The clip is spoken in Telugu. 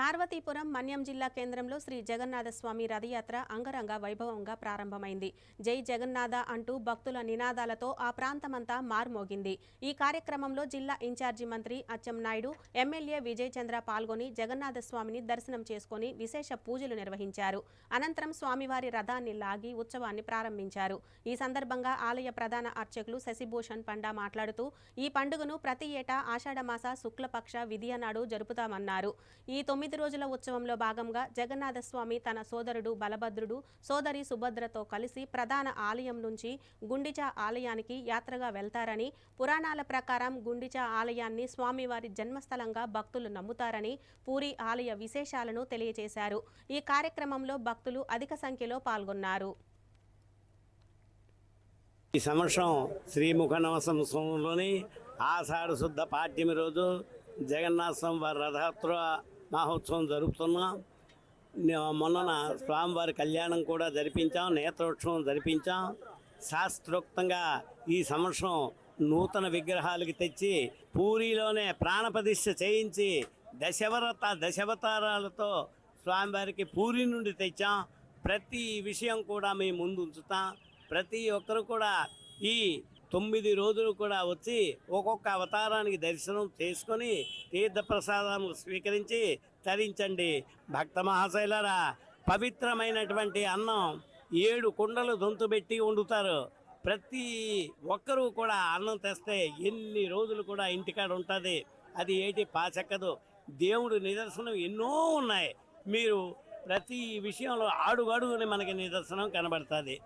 పార్వతీపురం మన్యం జిల్లా కేంద్రంలో శ్రీ జగన్నాథస్వామి రథయాత్ర అంగరంగ వైభవంగా ప్రారంభమైంది. జై జగన్నాథ అంటూ భక్తుల నినాదాలతో ఆ ప్రాంతమంతా మార్మోగింది. ఈ కార్యక్రమంలో జిల్లా ఇన్ఛార్జి మంత్రి అచ్చెంనాయుడు ఎమ్మెల్యే విజయ్ చంద్ర పాల్గొని జగన్నాథస్వామిని దర్శనం చేసుకుని విశేష పూజలు నిర్వహించారు. అనంతరం స్వామివారి రథాన్ని లాగి ఉత్సవాన్ని ప్రారంభించారు. ఈ సందర్భంగా ఆలయ ప్రధాన అర్చకులు శశిభూషణ్ పండా మాట్లాడుతూ ఈ పండుగను ప్రతి ఏటా ఆషాఢమాస శుక్లపక్ష విధియనాడు జరుపుతామన్నారు. ఈ తొమ్మిది రోజుల ఉత్సవంలో భాగంగా జగన్నాథస్వామి తన సోదరుడు బలభద్రుడు సోదరి సుభద్రతో కలిసి ప్రధాన ఆలయం నుంచి గుండిచా ఆలయానికి యాత్రగా వెళ్తారని పురాణాల ప్రకారం గుండిచా ఆలయాన్ని స్వామివారి జన్మస్థలంగా భక్తులు నమ్ముతారని పూరి ఆలయ విశేషాలను తెలియజేశారు. ఈ కార్యక్రమంలో భక్తులు అధిక సంఖ్యలో పాల్గొన్నారు. ఈ సంవత్సరం శ్రీముఖ నవసంవత్సరంలోని ఆషాఢ శుద్ధ పాఠ్యమి రోజు జగన్నాథ స్వామి వారి రథయాత్ర మహోత్సవం జరుపుతున్నాం. మొన్న స్వామివారి కళ్యాణం కూడా జరిపించాం నేత్రోత్సవం జరిపించాం. శాస్త్రోక్తంగా ఈ సంవత్సరం నూతన విగ్రహాలకి తెచ్చి పూరిలోనే ప్రాణప్రతిష్ఠ చేయించి దశవరత దశవతారాలతో స్వామివారికి పూరి నుండి తెచ్చాం. ప్రతి విషయం కూడా మేము ముందు ఉంచుతాం. ప్రతి ఒక్కరు కూడా ఈ తొమ్మిది రోజులు కూడా వచ్చి ఒక్కొక్క అవతారానికి దర్శనం చేసుకొని తీర్థప్రసాదం స్వీకరించి తరించండి. భక్త మహాశైలరా పవిత్రమైనటువంటి అన్నం ఏడు కుండలు దొంతుబెట్టి వండుతారు. ప్రతి ఒక్కరూ కూడా అన్నం తెస్తే ఎన్ని రోజులు కూడా ఇంటికాడ ఉంటుంది. అది ఏటి పాచెక్కదు దేవుడు నిదర్శనం ఎన్నో ఉన్నాయి. మీరు ప్రతి విషయంలో అడుగు మనకి నిదర్శనం కనబడుతుంది.